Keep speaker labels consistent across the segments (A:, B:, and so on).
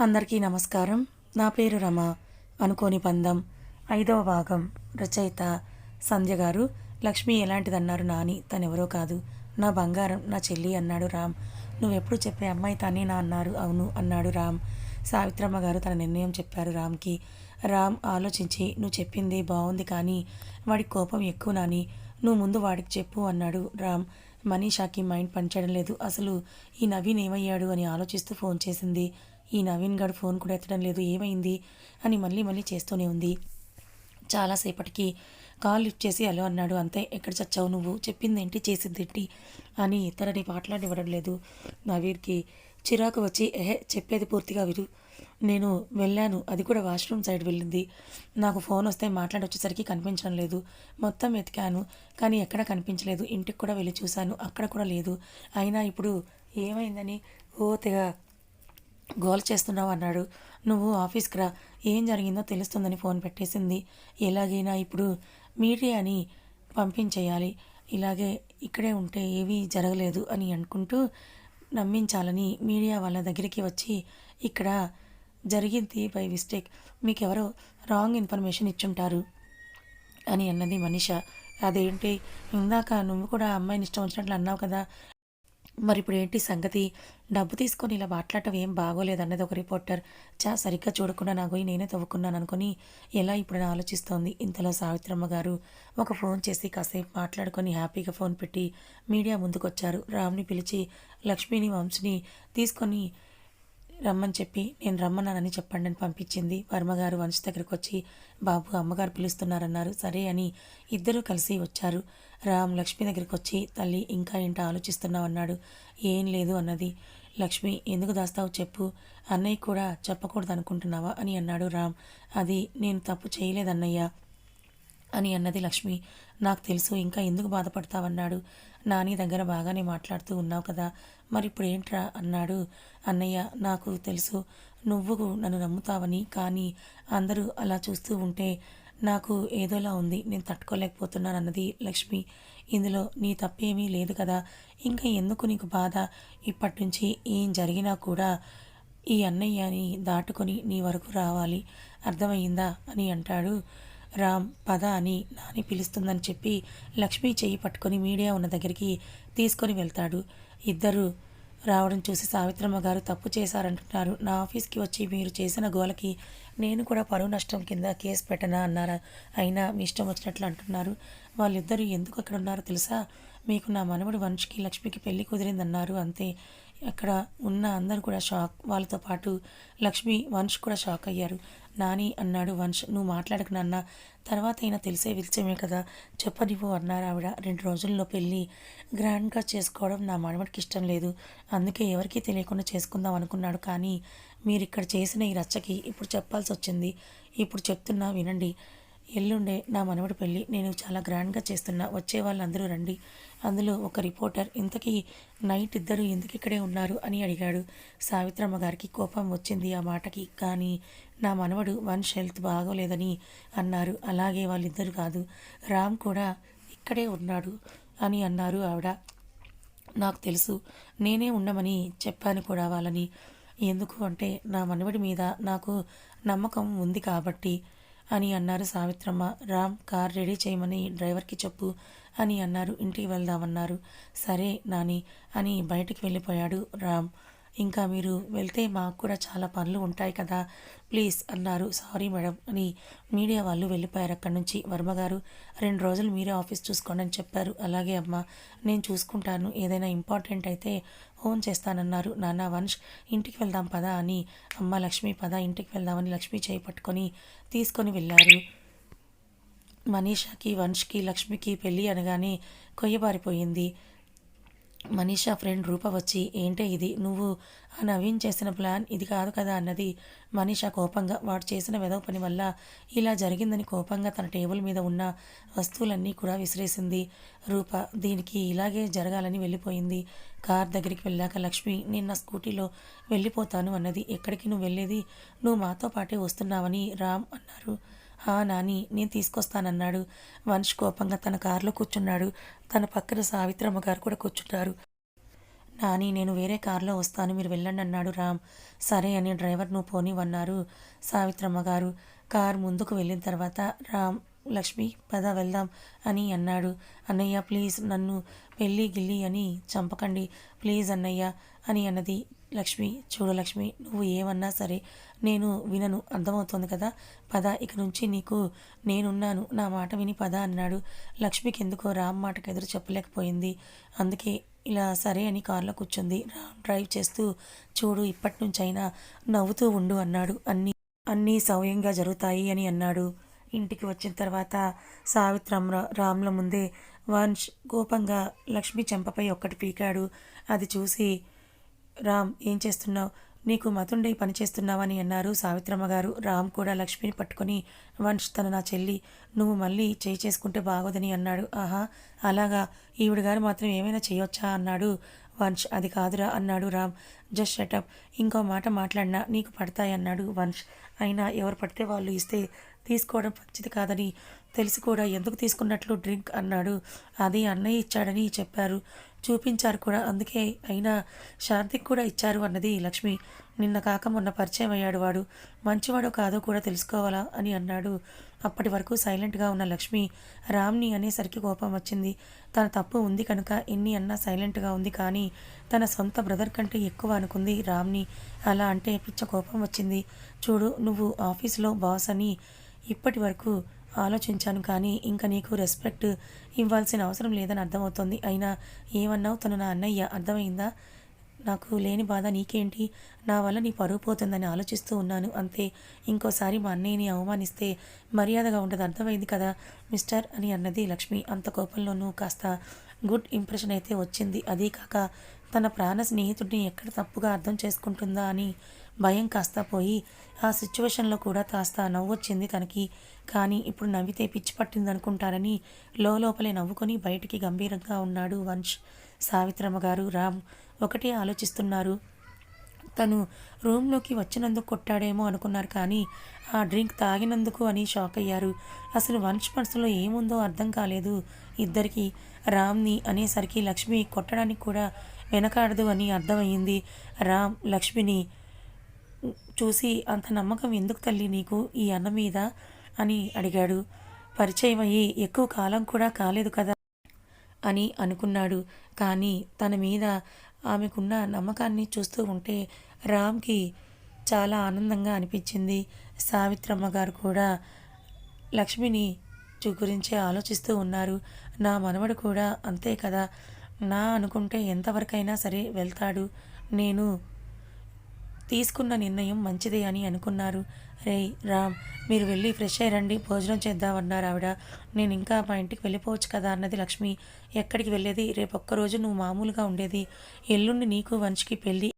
A: అందరికీ నమస్కారం. నా పేరు రమ. అనుకోని పందం. ఐదవ భాగం. రచయిత సంధ్య గారు. లక్ష్మి ఎలాంటిదన్నారు నాని? తనెవరో కాదు. నా బంగారం నా చెల్లి అన్నాడు రామ్. నువ్వెప్పుడు చెప్పే అమ్మాయి తనే నా అన్నారు. అవును అన్నాడు రామ్. సావిత్రమ్మ గారు తన నిర్ణయం చెప్పారు రామ్కి. రామ్ ఆలోచించి నువ్వు చెప్పింది బాగుంది కానీ వాడి కోపం ఎక్కువ నాని. నువ్వు ముందు వాడికి చెప్పు అన్నాడు రామ్. మనీషాకి మైండ్ పనిచేయడం లేదు. అసలు ఈ నవీన్ ఏమయ్యాడు అని ఆలోచిస్తూ ఫోన్ చేసింది. ఈ నవీన్ గారు ఫోన్ కూడా ఎత్తడం లేదు ఏమైంది అని మళ్ళీ మళ్ళీ చేస్తూనే ఉంది. చాలాసేపటికి కాల్ లిఫ్ట్ చేసి హలో అన్నాడు. అంతే ఎక్కడ చచ్చావు నువ్వు? చెప్పిందేంటి? చేసిందేంటి అని తనని మాట్లాడివ్వడం లేదు. నవీర్కి చిరాకు వచ్చి ఎహే చెప్పేది పూర్తిగా విరు నేను వెళ్ళాను. అది కూడా వాష్రూమ్ సైడ్ వెళ్ళింది. నాకు ఫోన్ వస్తే మాట్లాడొచ్చేసరికి కనిపించడం లేదు. మొత్తం వెతికాను కానీ ఎక్కడ కనిపించలేదు. ఇంటికి కూడా వెళ్ళి చూశాను. అక్కడ కూడా లేదు. అయినా ఇప్పుడు ఏమైందని ఓ తెగ గోల్ చేస్తున్నావు అన్నాడు. నువ్వు ఆఫీస్కి రా. ఏం జరిగిందో తెలుస్తుందని ఫోన్ పెట్టేసింది. ఎలాగైనా ఇప్పుడు మీడియాని పంపించేయాలి. ఇలాగే ఇక్కడే ఉంటే ఏమీ జరగలేదు అని అనుకుంటూ నమ్మించాలని మీడియా వాళ్ళ దగ్గరికి వచ్చి ఇక్కడ జరిగింది బై మిస్టేక్ మీకెవరో రాంగ్ ఇన్ఫర్మేషన్ ఇచ్చుంటారు అని అన్నది మనిష. అదేంటి? ఇందాక నువ్వు కూడా ఆ అమ్మాయిని ఇష్టం వచ్చినట్లు అన్నావు కదా. మరి ఇప్పుడు ఏంటి సంగతి? డబ్బు తీసుకొని ఇలా మాట్లాడటం ఏం బాగోలేదన్నది ఒక రిపోర్టర్. చా సరిగ్గా చూడకుండా నా పోయి నేనే తవ్వుకున్నాను అనుకుని ఎలా ఇప్పుడు ఆలోచిస్తోంది? ఇంతలో సావిత్రమ్మ గారు ఒక ఫోన్ చేసి కాసేపు మాట్లాడుకొని హ్యాపీగా ఫోన్ పెట్టి మీడియా ముందుకొచ్చారు. రామ్ని పిలిచి లక్ష్మిని వంశిని తీసుకొని రమ్మని చెప్పి నేను రమ్మన్నానని చెప్పండి అని పంపించింది. వర్మగారు వంశ దగ్గరకు వచ్చి బాబు అమ్మగారు పిలుస్తున్నారన్నారు. సరే అని ఇద్దరూ కలిసి వచ్చారు. రామ్ లక్ష్మి దగ్గరికి వచ్చి తల్లి ఇంకా ఏంటో ఆలోచిస్తున్నావు? అన్నాడు. ఏం లేదు అన్నది. లక్ష్మి ఎందుకు దాస్తావు చెప్పు. అన్నయ్య కూడా చెప్పకూడదు అనుకుంటున్నావా అని అన్నాడు రామ్. అది నేను తప్పు చేయలేదన్నయ్య. అని అన్నది లక్ష్మి. నాకు తెలుసు ఇంకా ఎందుకు బాధపడతావన్నాడు. నాని దగ్గర బాగానే మాట్లాడుతూ ఉన్నావు కదా మరి ఇప్పుడు ఏంట్రా అన్నాడు. అన్నయ్య నాకు తెలుసు నువ్వు నన్ను నమ్ముతావని కానీ అందరూ అలా చూస్తూ ఉంటే నాకు ఏదోలా ఉంది నేను తట్టుకోలేకపోతున్నాను అన్నది లక్ష్మి. ఇందులో నీ తప్పేమీ లేదు కదా ఇంకా ఎందుకు నీకు బాధ? ఇప్పటి నుంచి ఏం జరిగినా కూడా ఈ అన్నయ్యని దాటుకొని నీ వరకు రావాలి. అర్థమయ్యిందా? అని అంటాడు. రామ్ పద అని నాని పిలుస్తుందని చెప్పి లక్ష్మి చెయ్యి పట్టుకొని మీడియా ఉన్న దగ్గరికి తీసుకొని వెళ్తాడు. ఇద్దరు రావడం చూసి సావిత్రమ్మ గారు తప్పు చేశారంటున్నారు. నా ఆఫీస్కి వచ్చి మీరు చేసిన గోలకి నేను కూడా పరువు నష్టం కింద కేసు పెట్టనా? అన్నారా. అయినా మీ ఇష్టం వచ్చినట్లు అంటున్నారు. వాళ్ళిద్దరూ ఎందుకు అక్కడ ఉన్నారో తెలుసా? మీకు నా మనవడు వంశకి లక్ష్మికి పెళ్ళి కుదిరిందన్నారు. అంతే. అక్కడ ఉన్న అందరూ కూడా షాక్. వాళ్ళతో పాటు లక్ష్మి వంశ్ కూడా షాక్ అయ్యారు. నాని అన్నాడు వంశ్. నువ్వు మాట్లాడకు నాన్న. తర్వాత అయినా తెలిసే విలిచమే కదా. చెప్పనివ్వు అన్నారు ఆవిడ. రెండు రోజుల్లో పెళ్ళి. గ్రాండ్గా చేసుకోవడం నా మనవడికి ఇష్టం లేదు. అందుకే ఎవరికీ తెలియకుండా చేసుకుందాం అనుకున్నాడు. కానీ మీరు ఇక్కడ చేసిన ఈ రచ్చకి ఇప్పుడు చెప్పాల్సి వచ్చింది. ఇప్పుడు చెప్తున్నా వినండి. ఎల్లుండే నా మనవడి పెళ్ళి. నేను చాలా గ్రాండ్గా చేస్తున్నా. వచ్చే వాళ్ళందరూ రండి. అందులో ఒక రిపోర్టర్ ఇంతకీ నైట్ ఇద్దరు ఎందుకు ఇక్కడే ఉన్నారు? అని అడిగాడు. సావిత్రమ్మ గారికి కోపం వచ్చింది ఆ మాటకి. కానీ నా మనవడు వన్స్ హెల్త్ బాగోలేదని అన్నారు. అలాగే వాళ్ళిద్దరు కాదు. రామ్ కూడా ఇక్కడే ఉన్నాడు అని అన్నారు ఆవిడ. నాకు తెలుసు. నేనే ఉండమని చెప్పాను కూడా వాళ్ళని. ఎందుకు అంటే నా మనవడి మీద నాకు నమ్మకం ఉంది కాబట్టి అని అన్నారు సావిత్రమ్మ. రామ్ కార్ రెడీ చేయమని డ్రైవర్కి చెప్పు అని అన్నారు. ఇంటికి వెళ్దామన్నారు. సరే నాని అని బయటికి వెళ్ళిపోయాడు రామ్. ఇంకా మీరు వెళ్తే మాకు కూడా చాలా పనులు ఉంటాయి కదా. ప్లీజ్ అన్నారు. సారీ మేడం అని మీడియా వాళ్ళు వెళ్ళిపోయారు అక్కడి నుంచి. వర్మగారు రెండు రోజులు మీరే ఆఫీస్ చూసుకోండి అని చెప్పారు. అలాగే అమ్మ నేను చూసుకుంటాను. ఏదైనా ఇంపార్టెంట్ అయితే ఫోన్ చేస్తానన్నారు. నాన్న వంశ్ ఇంటికి వెళ్దాం పదా అని అమ్మ లక్ష్మి పద ఇంటికి వెళ్దామని లక్ష్మి చేయి పట్టుకొని తీసుకొని వెళ్ళారు. మనీషాకి వంశ్కి లక్ష్మికి పెళ్ళి అనగానే కొయ్యబారిపోయింది. మనీషా ఫ్రెండ్ రూప వచ్చి ఏంటే ఇది? నువ్వు ఆ నవీన్ చేసిన ప్లాన్ ఇది కాదు కదా? అన్నది మనీషా కోపంగా. వాడు చేసిన వెదవ పని వల్ల ఇలా జరిగిందని కోపంగా తన టేబుల్ మీద ఉన్న వస్తువులన్నీ కూడా విసిరేసింది రూప. దీనికి ఇలాగే జరగాలని వెళ్ళిపోయింది. కార్ దగ్గరికి వెళ్ళాక లక్ష్మి నేను నా స్కూటీలో వెళ్ళిపోతాను అన్నది. ఎక్కడికి నువ్వు వెళ్ళేది? నువ్వు మాతో పాటే వస్తున్నావని రామ్ అన్నారు. హా నాని నేను తీసుకొస్తానన్నాడు. వంశ్ కోపంగా తన కారులో కూర్చున్నాడు. తన పక్కన సావిత్రమ్మ గారు కూడా కూర్చున్నారు నాని నేను వేరే కారులో వస్తాను. మీరు వెళ్ళండి అన్నాడు రామ్. సరే అని డ్రైవర్ను పోనివన్నారు సావిత్రమ్మ గారు కారు ముందుకు వెళ్ళిన తర్వాత రామ్ లక్ష్మి పద వెళ్దాం అని అన్నాడు. అన్నయ్య ప్లీజ్ నన్ను పెళ్ళి గిల్లి అని చంపకండి. ప్లీజ్ అన్నయ్య అని అన్నది లక్ష్మి. చూడు లక్ష్మి నువ్వు ఏమన్నా సరే నేను వినను. అర్థమవుతోంది కదా? పద ఇక నుంచి నీకు నేనున్నాను. నా మాట విని పద అన్నాడు. లక్ష్మికి ఎందుకో రామ్ మాటకు ఎదురు చెప్పలేకపోయింది. అందుకే ఇలా సరే అని కారులో కూర్చుంది. రామ్ డ్రైవ్ చేస్తూ చూడు ఇప్పటి నుంచైనా నవ్వుతూ ఉండు అన్నాడు. అన్నీ అన్నీ సౌయంగా జరుగుతాయి అని అన్నాడు. ఇంటికి వచ్చిన తర్వాత సావిత్రం రాముల ముందే వంశ్ కోపంగా లక్ష్మి చెంపపై ఒక్కటి పీకాడు. అది చూసి రామ్ ఏం చేస్తున్నావు? నీకు మతుండే పని చేస్తున్నావని అన్నారు సావిత్రమ్మ గారు. రామ్ కూడా లక్ష్మిని పట్టుకొని వంశ్ తన నా చెల్లి నువ్వు మళ్ళీ చేయి చేసుకుంటే బాగోదని అన్నాడు. ఆహా అలాగా? ఈవిడ గారు మాత్రం ఏమైనా చేయొచ్చా? అన్నాడు వంశ్ అది కాదురా అన్నాడు రామ్. Just shut up. ఇంకో మాట మాట్లాడినా నీకు పడతాయి అన్నాడు వంశ్ అయినా ఎవరు పడితే వాళ్ళు ఇస్తే తీసుకోవడం మంచిది కాదని తెలిసి కూడా ఎందుకు తీసుకున్నట్లు డ్రింక్ అన్నాడు. అది అన్నయ్య ఇచ్చాడని చెప్పారు. చూపించారు కూడా. అందుకే అయినా శాంతికి కూడా ఇచ్చారు అన్నది లక్ష్మి. నిన్న కాక మొన్న పరిచయం అయ్యాడు వాడు. మంచివాడో కాదో కూడా తెలుసుకోవాలా అని అన్నాడు. అప్పటి వరకు సైలెంట్గా ఉన్న లక్ష్మి రామ్ని అనేసరికి కోపం వచ్చింది. తన తప్పు ఉంది కనుక ఎన్ని అన్నా సైలెంట్గా ఉంది కానీ తన సొంత బ్రదర్ కంటే ఎక్కువ అనుకుంది రామ్ని. అలా అంటే పిచ్చ కోపం వచ్చింది. చూడు నువ్వు ఆఫీస్లో బాస్ అని ఇప్పటి వరకు ఆలోచించాను కానీ ఇంకా నీకు రెస్పెక్ట్ ఇవ్వాల్సిన అవసరం లేదని అర్థమవుతోంది. అయినా ఏమన్నావు? తను నా అన్నయ్య. అర్థమైందా? నాకు లేని బాధ నీకేంటి? నా వల్ల నీ పరువు పోతుందని ఆలోచిస్తూ ఉన్నాను. అంతే. ఇంకోసారి మా అన్నయ్యని అవమానిస్తే మర్యాదగా ఉండదు అర్థమైంది కదా మిస్టర్ అని అన్నది లక్ష్మి. అంత కోపంలోనూ కాస్త గుడ్ ఇంప్రెషన్ అయితే వచ్చింది. అదీ కాక తన ప్రాణ స్నేహితుడిని ఎక్కడ తప్పుగా అర్థం చేసుకుంటుందా అని భయం కాస్త పోయి ఆ సిచ్యువేషన్లో కూడా కాస్త నవ్వొచ్చింది తనకి. కానీ ఇప్పుడు నవ్వితే పిచ్చి పట్టింది అనుకుంటారని లోపలే నవ్వుకొని బయటికి గంభీరంగా ఉన్నాడు వంశ్. సావిత్రమ్మ గారు రామ్ ఒకటే ఆలోచిస్తున్నారు. తను రూమ్లోకి వచ్చినందుకు కొట్టాడేమో అనుకున్నారు కానీ ఆ డ్రింక్ తాగినందుకు అని షాక్ అయ్యారు. అసలు వంశ్ మనసులో ఏముందో అర్థం కాలేదు. ఇద్దరికి రామ్ని అనేసరికి లక్ష్మి కొట్టడానికి కూడా వెనకాడదు అని అర్థమయ్యింది. రామ్ లక్ష్మిని చూసి అంత నమ్మకం ఎందుకు తల్లి నీకు ఈ అన్న మీద అని అడిగాడు. పరిచయం అయ్యి ఎక్కువ కాలం కూడా కాలేదు కదా అని అనుకున్నాడు. కానీ తన మీద ఆమెకున్న నమ్మకాన్ని చూస్తూ ఉంటే రామ్కి చాలా ఆనందంగా అనిపించింది. సావిత్రమ్మ గారు కూడా లక్ష్మిని గురించే ఆలోచిస్తూ ఉన్నారు. నా మనవడు కూడా అంతే కదా. నా అనుకుంటే ఎంతవరకైనా సరే వెళ్తాడు. నేను తీసుకున్న నిర్ణయం మంచిదే అని అనుకున్నారు. రే రామ్ మీరు వెళ్ళి ఫ్రెష్ అయ్యండి భోజనం చేద్దామన్నారు ఆవిడ. నేను ఇంకా మా ఇంటికి వెళ్ళిపోవచ్చు కదా అన్నది లక్ష్మి. ఎక్కడికి వెళ్ళేది? రేపు ఒక్కరోజు నువ్వు మామూలుగా ఉండేది. ఎల్లుండి నీకు వంశికి పెళ్ళి.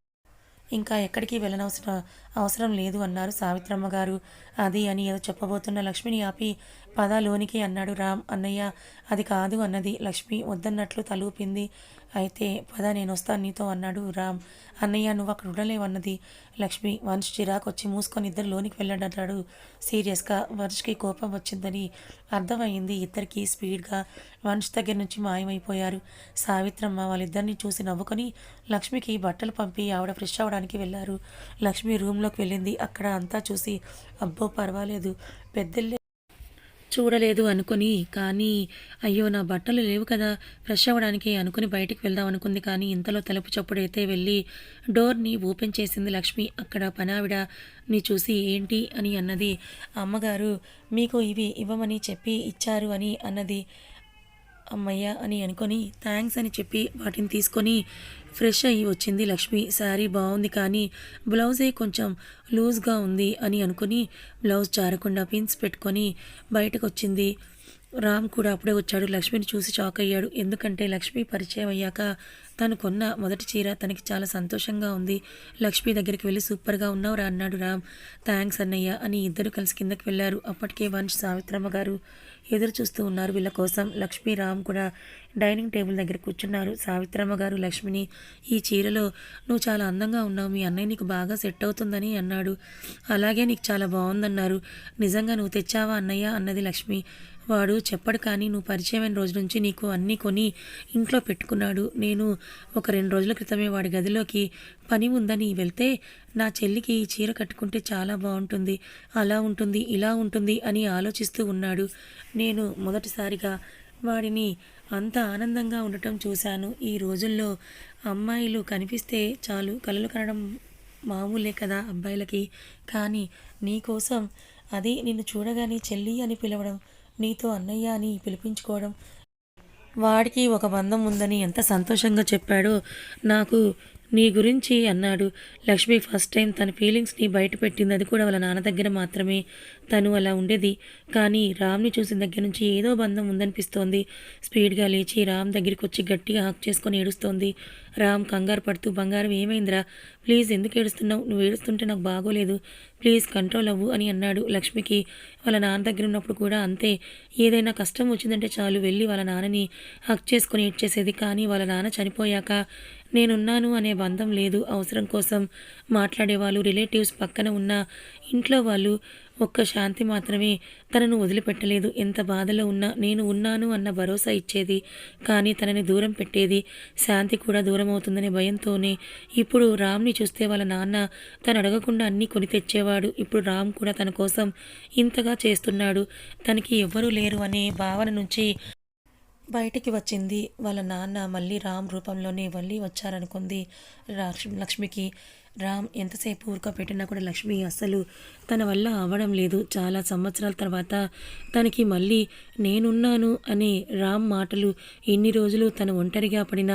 A: ఇంకా ఎక్కడికి వెళ్ళనవసరం అవసరం లేదు అన్నారు సావిత్రమ్మ గారు. అది అని ఏదో చెప్పబోతున్న లక్ష్మిని ఆపి పదాలోనికి అన్నాడు రామ్ అన్నయ్య అది కాదు అన్నది. లక్ష్మి వద్దన్నట్లు తలూపింది. అయితే పద నేను వస్తాను నీతో అన్నాడు రామ్. అన్నయ్య నువ్వు అక్కడ ఉండలేవన్నది లక్ష్మి వంశ్ చిరాకు వచ్చి మూసుకొని ఇద్దరు లోనికి వెళ్ళాడు సీరియస్గా వంశ్కి కోపం వచ్చిందని అర్థమైంది. ఇద్దరికి స్పీడ్గా వంశ్ దగ్గర నుంచి మాయమైపోయారు. సావిత్రమ్మ వాళ్ళిద్దరిని చూసి నవ్వుకొని లక్ష్మికి బట్టలు పంపి ఆవిడ ఫ్రెష్ అవ్వడానికి వెళ్ళారు. లక్ష్మి రూమ్లోకి వెళ్ళింది. అక్కడ అంతా చూసి అబ్బో పర్వాలేదు. పెద్దల్లే చూడలేదు అనుకుని కానీ అయ్యో నా బట్టలు లేవు కదా ఫ్రెష్ అవ్వడానికి అనుకుని బయటికి వెళ్దాం అనుకుంది. కానీ ఇంతలో తలుపు చప్పుడైతే వెళ్ళి డోర్ని ఓపెన్ చేసింది లక్ష్మి. అక్కడ పనావిడని చూసి ఏంటి? అని అన్నది. అమ్మగారు మీకు ఇవి ఇవ్వమని చెప్పి ఇచ్చారు అని అన్నది. అమ్మయ్య అని అనుకొని థ్యాంక్స్ అని చెప్పి వాటిని తీసుకొని ఫ్రెష్ అయ్యి వచ్చింది లక్ష్మి. శారీ బాగుంది కానీ బ్లౌజే కొంచెం లూజ్గా ఉంది అని అనుకుని బ్లౌజ్ జారకుండా పిన్స్ పెట్టుకొని బయటకు వచ్చింది రామ్ కూడా అప్పుడే వచ్చాడు. లక్ష్మిని చూసి షాక్ అయ్యాడు. ఎందుకంటే లక్ష్మి పరిచయం అయ్యాక తను కొన్న మొదటి చీర తనకి చాలా సంతోషంగా ఉంది. లక్ష్మి దగ్గరికి వెళ్ళి సూపర్గా ఉన్నావురా అన్నాడు రామ్. థ్యాంక్స్ అన్నయ్య అని ఇద్దరు కలిసి కిందకి వెళ్ళారు. అప్పటికే వంశ్ సావిత్రమ్మ గారు ఎదురు చూస్తూ ఉన్నారు. వీళ్ళ కోసం లక్ష్మీ రామ్ కూడా డైనింగ్ టేబుల్ దగ్గర కూర్చున్నారు. సావిత్రమ్మ గారు లక్ష్మిని ఈ చీరలో నువ్వు చాలా అందంగా ఉన్నావు. మీ అన్నయ్య నీకు బాగా సెట్ అవుతుందని అన్నాడు. అలాగే నీకు చాలా బాగుందన్నారు. నిజంగా నువ్వు తెచ్చావా అన్నయ్య? అన్నది లక్ష్మి. వాడు చెప్పడు కానీ నువ్వు పరిచయమైన రోజు నుంచి నీకు అన్నీ కొని ఇంట్లో పెట్టుకున్నాడు. నేను ఒక రెండు రోజుల క్రితమే వాడి గదిలోకి పని ఉందని వెళ్తే నా చెల్లికి ఈ చీర కట్టుకుంటే చాలా బాగుంటుంది అలా ఉంటుంది ఇలా ఉంటుంది అని ఆలోచిస్తూ ఉన్నాడు. నేను మొదటిసారిగా వాడిని అంత ఆనందంగా ఉండటం చూశాను. ఈ రోజుల్లో అమ్మాయిలు కనిపిస్తే చాలు కలలు కనడం మామూలే కదా అబ్బాయిలకి. కానీ నీకోసం అది నిన్ను చూడగానే చెల్లి అని పిలవడం నీతో అన్నయ్య అని పిలిపించుకోవడం. వాడికి ఒక బంధం ఉందని ఎంత సంతోషంగా చెప్పాడో నాకు నీ గురించి అన్నాడు. లక్ష్మి ఫస్ట్ టైం తన ఫీలింగ్స్ని బయట పెట్టింది. అది కూడా వాళ్ళ నాన్న దగ్గర మాత్రమే. తను అలా ఉండేది. కానీ రామ్ని చూసిన దగ్గర నుంచి ఏదో బంధం ఉందనిపిస్తోంది. స్పీడ్గా లేచి రామ్ దగ్గరికి వచ్చి గట్టిగా హాక్ చేసుకొని ఏడుస్తోంది. రామ్ కంగారు పడుతూ బంగారం ఏమైందిరా? ప్లీజ్ ఎందుకు ఏడుస్తున్నావు? నువ్వు ఏడుస్తుంటే నాకు బాగోలేదు. ప్లీజ్ కంట్రోల్ అవ్వు అని అన్నాడు లక్ష్మికి. వాళ్ళ నాన్న దగ్గర ఉన్నప్పుడు కూడా అంతే. ఏదైనా కష్టం వచ్చిందంటే చాలు వెళ్ళి వాళ్ళ నాన్నని హక్ చేసుకొని ఏడ్చేసేది కానీ వాళ్ళ నాన్న చనిపోయాక నేనున్నాను అనే బంధం లేదు. అవసరం కోసం మాట్లాడేవాళ్ళు రిలేటివ్స్ పక్కన ఉన్న ఇంట్లో వాళ్ళు ఒక్క శాంతి మాత్రమే తనను వదిలిపెట్టలేదు. ఎంత బాధలో ఉన్నా నేను ఉన్నాను అన్న భరోసా ఇచ్చేది. కానీ తనని దూరం పెట్టేది. శాంతి కూడా దూరం అవుతుందనే భయంతోనే. ఇప్పుడు రామ్ని చూస్తే వాళ్ళ నాన్న తను అడగకుండా అన్నీ కొని తెచ్చేవాడు. ఇప్పుడు రామ్ కూడా తన కోసం ఇంతగా చేస్తున్నాడు. తనకి ఎవ్వరూ లేరు అనే భావన నుంచి బయటికి వచ్చింది. వాళ్ళ నాన్న మళ్ళీ రామ్ రూపంలోనే మళ్ళీ వచ్చారనుకుంది లక్ష్మికి. రామ్ ఎంతసేపు ఊరుకోపెట్టినా కూడా లక్ష్మి అస్సలు తన వల్ల అవ్వడం లేదు. చాలా సంవత్సరాల తర్వాత తనకి మళ్ళీ నేనున్నాను అనే రామ్ మాటలు ఇన్ని రోజులు తను ఒంటరిగా పడిన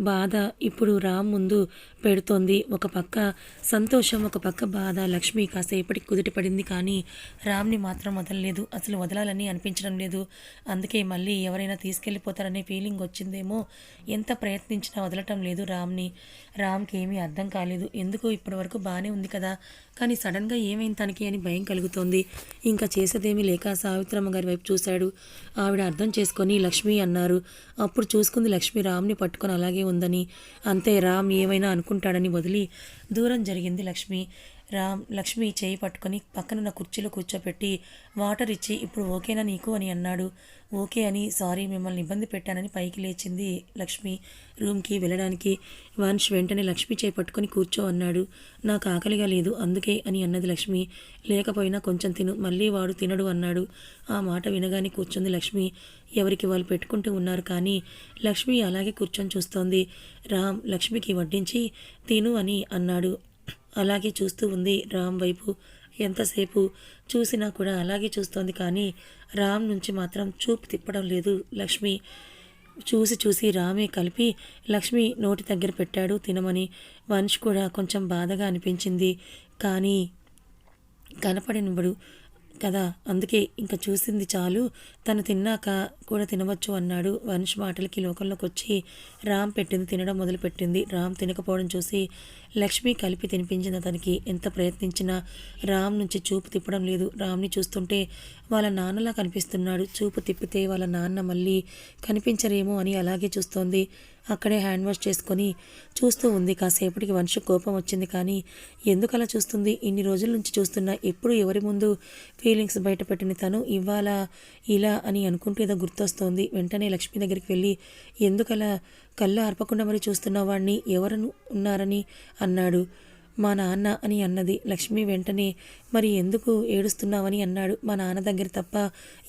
A: బాధ ఇప్పుడు రామ్ ముందు పెడుతోంది. ఒక పక్క సంతోషం ఒక పక్క బాధ. లక్ష్మి కాసేపటికి కుదిటి పడింది కానీ రామ్ని మాత్రం వదలలేదు. అసలు వదలాలని అనిపించడం లేదు. అందుకే మళ్ళీ ఎవరైనా తీసుకెళ్ళిపోతారనే ఫీలింగ్ వచ్చిందేమో ఎంత ప్రయత్నించినా వదలటం లేదు రామ్ని. రామ్కి ఏమీ అర్థం కాలేదు. ఎందుకు ఇప్పటి వరకు బాగానే ఉంది కదా. కానీ సడన్గా ఏమైంది తనకి అని భయం కలుగుతోంది. ఇంకా చేసేదేమీ లేక సావిత్రమ్మ గారి వైపు చూశాడు. ఆవిడ అర్థం చేసుకొని లక్ష్మి అన్నారు. అప్పుడు చూసుకుంది లక్ష్మి రామ్ని పట్టుకొని అలాగే ఉందని. అంతే రామ్ ఏమైనా అనుకుంటాడని వదిలి దూరం జరిగింది లక్ష్మి. రామ్ లక్ష్మి చేయి పట్టుకొని పక్కనున్న కుర్చీలో కూర్చోపెట్టి వాటర్ ఇచ్చి ఇప్పుడు ఓకేనా నీకు? అని అన్నాడు. ఓకే అని సారీ మిమ్మల్ని ఇబ్బంది పెట్టానని పైకి లేచింది లక్ష్మి. రూమ్కి వెళ్ళడానికి వంశ్ వెంటనే లక్ష్మి చేయి పట్టుకొని కూర్చో అన్నాడు. నాకు ఆకలిగా లేదు అందుకే అని అన్నది లక్ష్మి. లేకపోయినా కొంచెం తిను మళ్ళీ వాడు తినడు అన్నాడు. ఆ మాట వినగానే కూర్చుంది లక్ష్మి. ఎవరికి వాళ్ళు పెట్టుకుంటూ ఉన్నారు కానీ లక్ష్మి అలాగే కూర్చొని చూస్తోంది. రామ్ లక్ష్మికి వడ్డించి తిను అని అన్నాడు. అలాగే చూస్తూ ఉంది రామ్ వైపు. ఎంతసేపు చూసినా కూడా అలాగే చూస్తోంది కానీ రామ్ నుంచి మాత్రం చూపు తిప్పడం లేదు. లక్ష్మి చూసి చూసి రామే కలిపి లక్ష్మి నోటి దగ్గర పెట్టాడు తినమని. వంశ్ కూడా కొంచెం బాధగా అనిపించింది కానీ కనపడినప్పుడు కదా? అందుకే ఇంకా చూసింది చాలు. తను తిన్నాక కూడా తినవచ్చు అన్నాడు వంశ్ మాటలకి లోకంలోకి వచ్చి రామ్ పెట్టింది తినడం మొదలుపెట్టింది. రామ్ తినకపోవడం చూసి లక్ష్మి కలిపి తినిపించింది అతనికి. ఎంత ప్రయత్నించినా రామ్ నుంచి చూపు తిప్పడం లేదు. రామ్ని చూస్తుంటే వాళ్ళ నాన్నలా కనిపిస్తున్నాడు. చూపు తిప్పితే వాళ్ళ నాన్న మళ్ళీ కనిపించరేమో అని అలాగే చూస్తోంది. అక్కడే హ్యాండ్ వాష్ చేసుకొని చూస్తూ ఉంది. కాసేపటికి వంశ కోపం వచ్చింది కానీ ఎందుకు అలా చూస్తుంది? ఇన్ని రోజుల నుంచి చూస్తున్నా. ఎప్పుడు ఎవరి ముందు ఫీలింగ్స్ బయటపెట్టిన తను? ఇవాళ ఇలా అని అనుకుంటూ ఏదో గుర్తొస్తోంది. వెంటనే లక్ష్మి దగ్గరికి వెళ్ళి ఎందుకలా? కళ్ళు అర్పకుండా మరి చూస్తున్న వాడిని ఎవరు ఉన్నారని? అన్నాడు. మా నాన్న అని అన్నది. లక్ష్మి వెంటనే మరి ఎందుకు ఏడుస్తున్నావని అన్నాడు. మా నాన్న దగ్గర తప్ప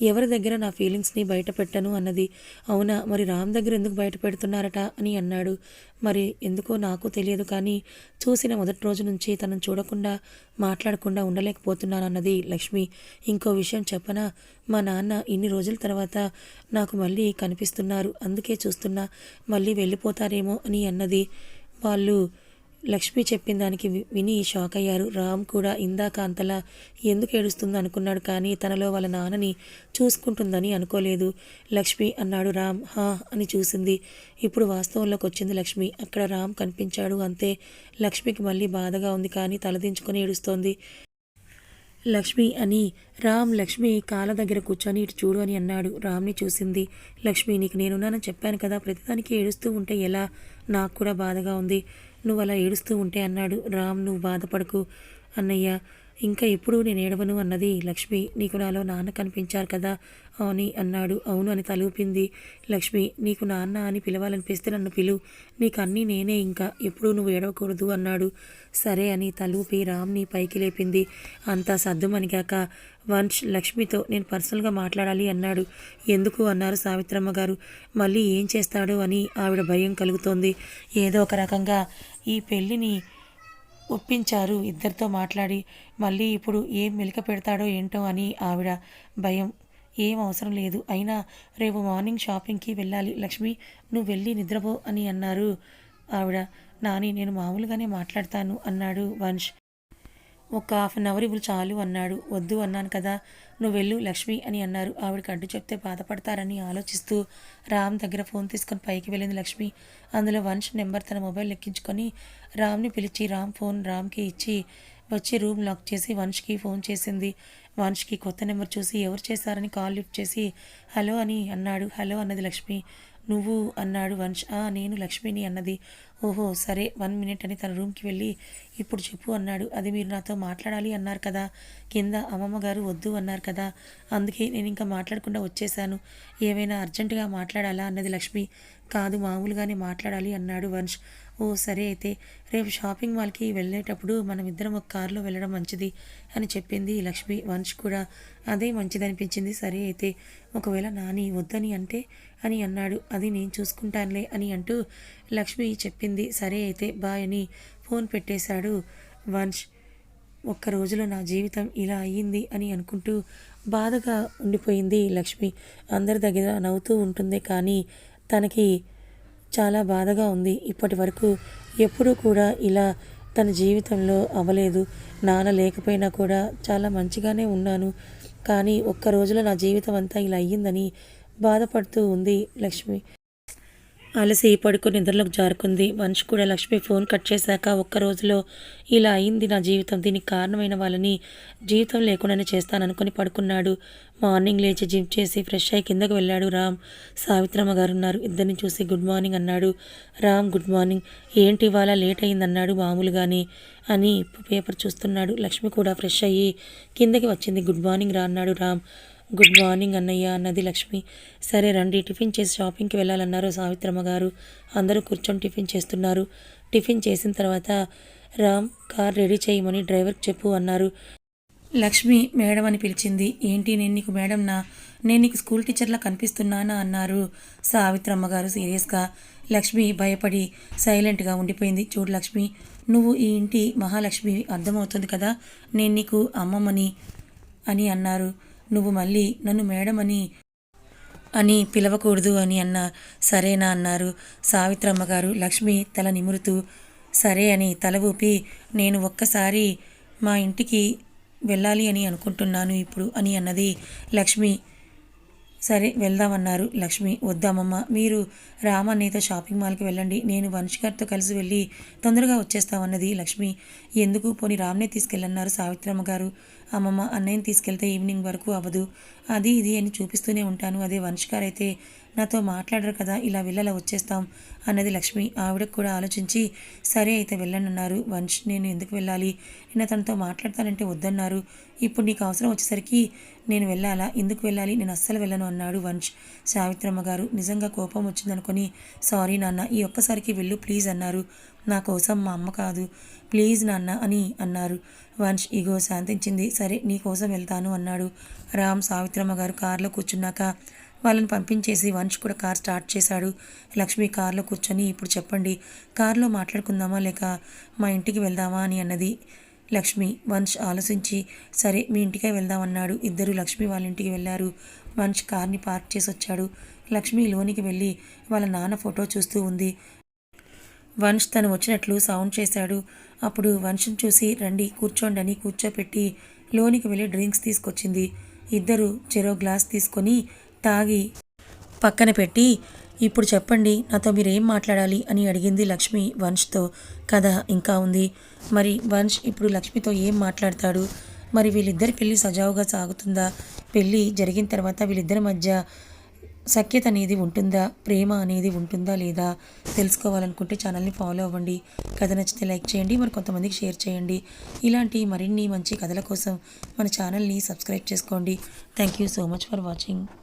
A: ఎవరి దగ్గర నా ఫీలింగ్స్ని బయట పెట్టను అన్నది. అవునా మరి రామ్ దగ్గర ఎందుకు బయట పెడుతున్నారట అని అన్నాడు. మరి ఎందుకో నాకు తెలియదు కానీ చూసిన మొదటి రోజు నుంచి తనను చూడకుండా మాట్లాడకుండా ఉండలేకపోతున్నాను అన్నది లక్ష్మి. ఇంకో విషయం చెప్పనా? మా నాన్న ఇన్ని రోజుల తర్వాత నాకు మళ్ళీ కనిపిస్తున్నారు. అందుకే చూస్తున్నా. మళ్ళీ వెళ్ళిపోతారేమో అని అన్నది. వాళ్ళు లక్ష్మి చెప్పిన దానికి వి- విని షాక్ అయ్యారు రామ్ కూడా ఇందాక అంతలా ఎందుకు ఏడుస్తుందో అనుకున్నాడు కానీ తనలో వాళ్ళ నాన్నని చూసుకుంటుందని అనుకోలేదు. లక్ష్మి అన్నాడు రామ్ హా అని చూసింది. ఇప్పుడు వాస్తవంలోకి వచ్చింది లక్ష్మి. అక్కడ రామ్ కనిపించాడు అంతే. లక్ష్మికి మళ్ళీ బాధగా ఉంది కానీ తలదించుకొని ఏడుస్తోంది. లక్ష్మి అని రామ్ లక్ష్మి కాళ్ళ దగ్గర కూర్చొని ఇటు చూడు అని అన్నాడు. రామ్ని చూసింది. లక్ష్మి నీకు నేనున్నానని చెప్పాను కదా. ప్రతిదానికి ఏడుస్తూ ఉంటే ఎలా? నాకు కూడా బాధగా ఉంది. నువ్వు అలా ఏడుస్తూ ఉంటే అన్నాడు. రామ్ నువ్వు బాధపడకు అన్నయ్య. ఇంకా ఎప్పుడు నేను ఏడవను అన్నది. లక్ష్మి నీకు నాలో నాన్న కనిపించారు కదా అని అన్నాడు. అవును అని తలూపింది. లక్ష్మి నీకు నాన్న అని పిలవాలనిపిస్తే నన్ను పిలు. నీకు అన్నీ నేనే ఇంకా. ఎప్పుడూ నువ్వు ఏడవకూడదు అన్నాడు. సరే అని తలూపి రామ్ని పైకి లేపింది. అంతా సద్దుమణిగాక వంశ్ లక్ష్మితో నేను పర్సనల్గా మాట్లాడాలి అన్నాడు. ఎందుకు అన్నారు సావిత్రమ్మ గారు. మళ్ళీ ఏం చేస్తాడో అని ఆవిడ భయం కలుగుతోంది. ఏదో ఒక రకంగా ఈ పెళ్ళిని ఒప్పించారు. ఇద్దరితో మాట్లాడి మళ్ళీ ఇప్పుడు ఏం మెలిక పెడతాడో ఏంటో అని ఆవిడ భయం. ఏం అవసరం లేదు. అయినా రేపు మార్నింగ్ షాపింగ్కి వెళ్ళాలి. లక్ష్మి నువ్వు వెళ్ళి నిద్రపో అని అన్నారు ఆవిడ. నాని నేను మామూలుగానే మాట్లాడతాను అన్నాడు వంశ్ ఒక హాఫ్ అన్ అవర్ ఇప్పుడు చాలు అన్నాడు. వద్దు అన్నాను కదా. నువ్వు వెళ్ళు లక్ష్మి అని అన్నారు. ఆవిడకి అడ్డు చెప్తే బాధపడతారని ఆలోచిస్తూ రామ్ దగ్గర ఫోన్ తీసుకొని పైకి వెళ్ళింది లక్ష్మి. అందులో వంశ్ నెంబర్ తన మొబైల్ ఎక్కించుకొని రామ్ని పిలిచి రామ్ ఫోన్ రామ్కి ఇచ్చి వచ్చి రూమ్ లాక్ చేసి వంశ్కి ఫోన్ చేసింది. వంశ్కి కొత్త నెంబర్ చూసి ఎవరు చేశారని కాల్ లిఫ్ట్ చేసి హలో అని అన్నాడు. హలో అన్నది లక్ష్మి. నువ్వు అన్నాడు వంశ్. ఆ నేను లక్ష్మిని అన్నది. ఓహో సరే వన్ మినిట్ అని తన రూమ్కి వెళ్ళి ఇప్పుడు చెప్పు అన్నాడు. అది మీరు నాతో మాట్లాడాలి అన్నారు కదా. కింద అమ్మమ్మ గారు వద్దు అన్నారు కదా. అందుకే నేను ఇంకా మాట్లాడకుండా వచ్చేసాను ఏమైనా అర్జెంటుగా మాట్లాడాలా అన్నది లక్ష్మి. కాదు మామూలుగానే మాట్లాడాలి అన్నాడు వంశ్ ఓ సరే అయితే రేపు షాపింగ్ మాల్కి వెళ్ళేటప్పుడు మనం ఇద్దరం ఒక కారులో వెళ్ళడం మంచిది అని చెప్పింది లక్ష్మి. వంశ్ కూడా అదే మంచిదనిపించింది. సరే అయితే ఒకవేళ నాని వద్దని అంటే అని అన్నాడు. అది నేను చూసుకుంటానులే అని అంటూ లక్ష్మి చెప్పింది. సరే అయితే బాయ్ అని ఫోన్ పెట్టేశాడు. వంశ్ ఒక్క రోజులో నా జీవితం ఇలా అయ్యింది అని అనుకుంటూ బాధగా ఉండిపోయింది లక్ష్మి. అందరి దగ్గర నవ్వుతూ ఉంటుంది కానీ తనకి చాలా బాధగా ఉంది. ఇప్పటి వరకు ఎప్పుడూ కూడా ఇలా తన జీవితంలో అవ్వలేదు. నాన్న లేకపోయినా కూడా చాలా మంచిగానే ఉన్నాను. కానీ ఒక్క రోజులో నా జీవితం అంతా ఇలా అయ్యిందని బాధపడుతూ ఉంది లక్ష్మి. అలసి పడుకుని నిద్రలోకి జారుకుంది. మనిషి కూడా లక్ష్మి ఫోన్ కట్ చేశాక ఒక్క రోజులో ఇలా అయింది నా జీవితం. దీనికి కారణమైన వాళ్ళని జీవితం లేకుండానే చేస్తాననుకుని పడుకున్నాడు. మార్నింగ్ లేచి జిమ్ చేసి ఫ్రెష్ అయ్యి కిందకు వెళ్ళాడు రామ్. సావిత్రమ్మ గారు ఉన్నారు. ఇద్దరిని చూసి గుడ్ మార్నింగ్ అన్నాడు. Ram good morning. ఏంటి ఇవాళ లేట్ అయిందన్నాడు మామూలుగానే అని పేపర్ చూస్తున్నాడు. లక్ష్మి కూడా ఫ్రెష్ అయ్యి కిందకి వచ్చింది. గుడ్ మార్నింగ్ రా అన్నాడు రామ్. గుడ్ మార్నింగ్ అన్నయ్య అన్నది లక్ష్మి. సరే రండి టిఫిన్ చేసి షాపింగ్కి వెళ్ళాలన్నారు సావిత్రమ్మ గారు. అందరూ కూర్చొని టిఫిన్ చేస్తున్నారు. టిఫిన్ చేసిన తర్వాత రామ్ కార్ రెడీ చేయమని డ్రైవర్కి చెప్పు అన్నారు. లక్ష్మి మేడం అని పిలిచింది. ఏంటి నేను నీకు మేడం నా నేను నీకు స్కూల్ టీచర్లా కనిపిస్తున్నానా? అన్నారు సావిత్రమ్మ గారు సీరియస్గా. లక్ష్మి భయపడి సైలెంట్గా ఉండిపోయింది. చూడు లక్ష్మి నువ్వు ఈ ఇంటి మహాలక్ష్మి అర్థమవుతుంది కదా? నేను నీకు అమ్మమ్మని అని అన్నారు. నువ్వు మళ్ళీ నన్ను మేడం అని అని పిలవకూడదు అని అన్న సరేనా అన్నారు. సావిత్రమ్మ గారు లక్ష్మి తల నిమురుతూ సరే అని తల ఊపి నేను ఒక్కసారి మా ఇంటికి వెళ్ళాలి అని అనుకుంటున్నాను ఇప్పుడు అని అన్నది లక్ష్మి సరే వెళ్దామన్నారు లక్ష్మి. వద్దామమ్మ మీరు రామన్నయ్యతో షాపింగ్ మాల్కి వెళ్ళండి. నేను వంశ్ గారితో కలిసి వెళ్ళి తొందరగా వచ్చేస్తామన్నది లక్ష్మి. ఎందుకు? పోని రామ్నే తీసుకెళ్ళన్నారు సావిత్రమ్మ గారు. అమ్మమ్మ అన్నయ్యని తీసుకెళ్తే ఈవినింగ్ వరకు అవ్వదు. అది ఇది అని చూపిస్తూనే ఉంటాను. అదే వంశ్ గారు అయితే నాతో మాట్లాడరు కదా ఇలా వెళ్ళలా వచ్చేస్తాం అన్నది లక్ష్మి. ఆవిడకు కూడా ఆలోచించి సరే అయితే వెళ్ళనన్నారు. అన్నారు వంశ్ నేను ఎందుకు వెళ్ళాలి? నేను తనతో మాట్లాడతానంటే వద్దన్నారు. ఇప్పుడు నీకు అవసరం వచ్చేసరికి నేను వెళ్ళాలా? ఎందుకు వెళ్ళాలి? నేను అస్సలు వెళ్ళను అన్నాడు వంశ్. సావిత్రమ్మ గారు నిజంగా కోపం వచ్చిందనుకొని సారీ నాన్న ఈ ఒక్కసారికి వెళ్ళు ప్లీజ్ అన్నారు. నా కోసం మా అమ్మ కాదు ప్లీజ్ నాన్న అని అన్నారు. వంశ్ ఇగో శాంతించింది. సరే నీ కోసం వెళ్తాను అన్నాడు. రామ్ సావిత్రమ్మ గారు కారులో కూర్చున్నాక వాళ్ళని పంపించేసి వంశ్ కూడా కార్ స్టార్ట్ చేశాడు. లక్ష్మి కార్లో కూర్చొని ఇప్పుడు చెప్పండి. కారులో మాట్లాడుకుందామా? లేక మా ఇంటికి వెళ్దామా? అని అన్నది. లక్ష్మి వంశ్ ఆలోచించి సరే మీ ఇంటికే వెళ్దామన్నాడు. ఇద్దరు లక్ష్మి వాళ్ళ ఇంటికి వెళ్ళారు. వంశ్ కార్ని పార్క్ చేసి వచ్చాడు లక్ష్మి లోనికి వెళ్ళి వాళ్ళ నాన్న ఫోటో చూస్తూ ఉంది. వంశ్ తను వచ్చినట్లు సౌండ్ చేశాడు. అప్పుడు వంశ్ని చూసి రండి కూర్చోండి అని కూర్చోపెట్టి లోనికి వెళ్ళి డ్రింక్స్ తీసుకొచ్చింది. ఇద్దరు చెరో గ్లాస్ తీసుకొని తాగి పక్కన పెట్టి ఇప్పుడు చెప్పండి నాతో మీరు ఏం మాట్లాడాలి అని అడిగింది లక్ష్మి వంశ్తో కథ ఇంకా ఉంది. మరి వంశ్ ఇప్పుడు లక్ష్మితో ఏం మాట్లాడతాడు? మరి వీళ్ళిద్దరి పెళ్ళి సజావుగా సాగుతుందా? పెళ్ళి జరిగిన తర్వాత వీళ్ళిద్దరి మధ్య సఖ్యత అనేది ఉంటుందా? ప్రేమ అనేది ఉంటుందా లేదా? తెలుసుకోవాలనుకుంటే ఛానల్ని ఫాలో అవ్వండి. కథ నచ్చితే లైక్ చేయండి మరి కొంతమందికి షేర్ చేయండి. ఇలాంటి మరిన్ని మంచి కథల కోసం మన ఛానల్ని సబ్స్క్రైబ్ చేసుకోండి. Thank you so much for watching.